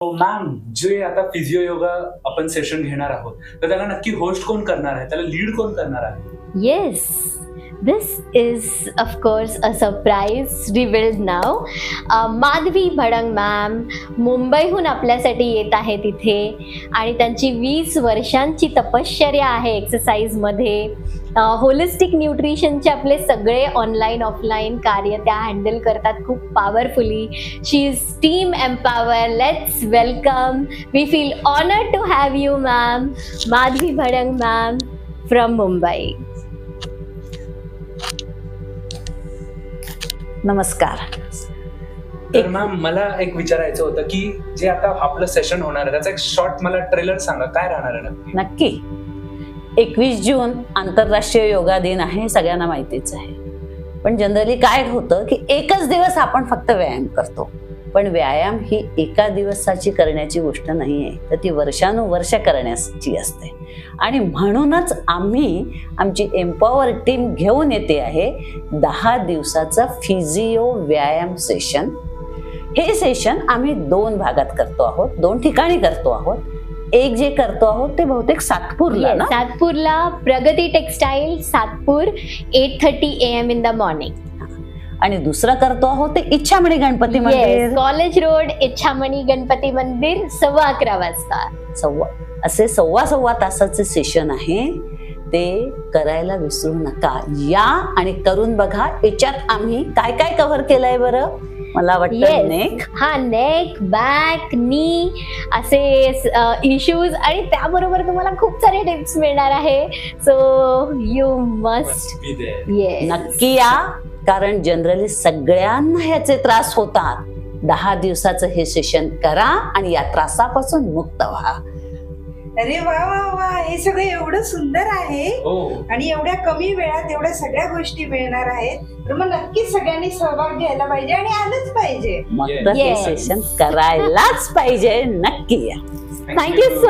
Ma'am जे आता physio yoga आपण सेशन घेणार आहोत तर त्याला नक्की होस्ट कोण करणार आहे? त्याला लीड कोण करणार आहे? Yes, this is, of course, a surprise revealed now. Uh, Madhavi Bhadang ma'am मुंबईहून आपल्यासाठी येत आहे तिथे. आणि त्यांची वीस वर्षांची तपश्चर्या आहे एक्सरसाइजमध्ये होलिस्टिक न्यूट्रिशनचे आपले सगळे ऑनलाईन ऑफलाईन कार्य त्या हँडल करतात खूप powerfully she is team empower let's welcome we feel honour to have you ma'am Madhavi Bhadang ma'am from Mumbai नमस्कार. तर मॅम मला एक विचारायचं होतं की जे आता आपलं सेशन होणार आहे त्याचा एक शॉर्ट मला ट्रेलर सांगा काय राहणार आहे नक्की? नक्की. एकवीस जून आंतरराष्ट्रीय योगा दिन आहे सगळ्यांना माहितीच आहे. पण जनरली काय होतं की एकच दिवस आपण फक्त व्यायाम करतो. पण व्यायाम ही एका दिवसाची करण्याची गोष्ट नाही आहे तर ती वर्षानुवर्ष करण्याची असते. आणि म्हणूनच आम्ही आमची एम्पॉवर टीम घेऊन येते आहे दहा दिवसाचं फिजिओ व्यायाम सेशन हे सेशन आम्ही दोन भागात करतो आहोत दोन ठिकाणी करतो आहोत. एक जे करतो आहोत ते बहुतेक सातपूरला Yes, सातपूरला Pragati textile Satpur eight thirty A M in the morning आणि दुसरं करतो आहोत ते इच्छामणी गणपती मंदिर. कॉलेज रोड इच्छामणी गणपती मंदिर सव्वा अकरा वाजता. सव्वा असे सव्वा सव्वा तासाचे सेशन आहे. ते करायला विसरू नका. या आणि करून बघा याच्यात आम्ही काय काय कव्हर केलंय बरं? मला वाटतं Yes. नेक हा नेक बॅक नी असे इश्यूज आणि त्याबरोबर तुम्हाला खूप सारे टिप्स मिळणार आहे. सो यू मस्ट नक्की या. कारण जनरली सगळ्यांना ह्याचे त्रास होतात. दहा दिवसाचं हे सेशन करा आणि या त्रासापासून मुक्त व्हा. अरे वा वा वा. हे सगळं एवढं सुंदर आहे. हो. आणि एवढ्या कमी वेळात एवढ्या सगळ्या गोष्टी मिळणार आहेत. तर मग नक्कीच सगळ्यांनी सहभाग घ्यायला पाहिजे आणि आलंच पाहिजे. मग. तर हे. सेशन करायलाच पाहिजे. नक्की या. Thank you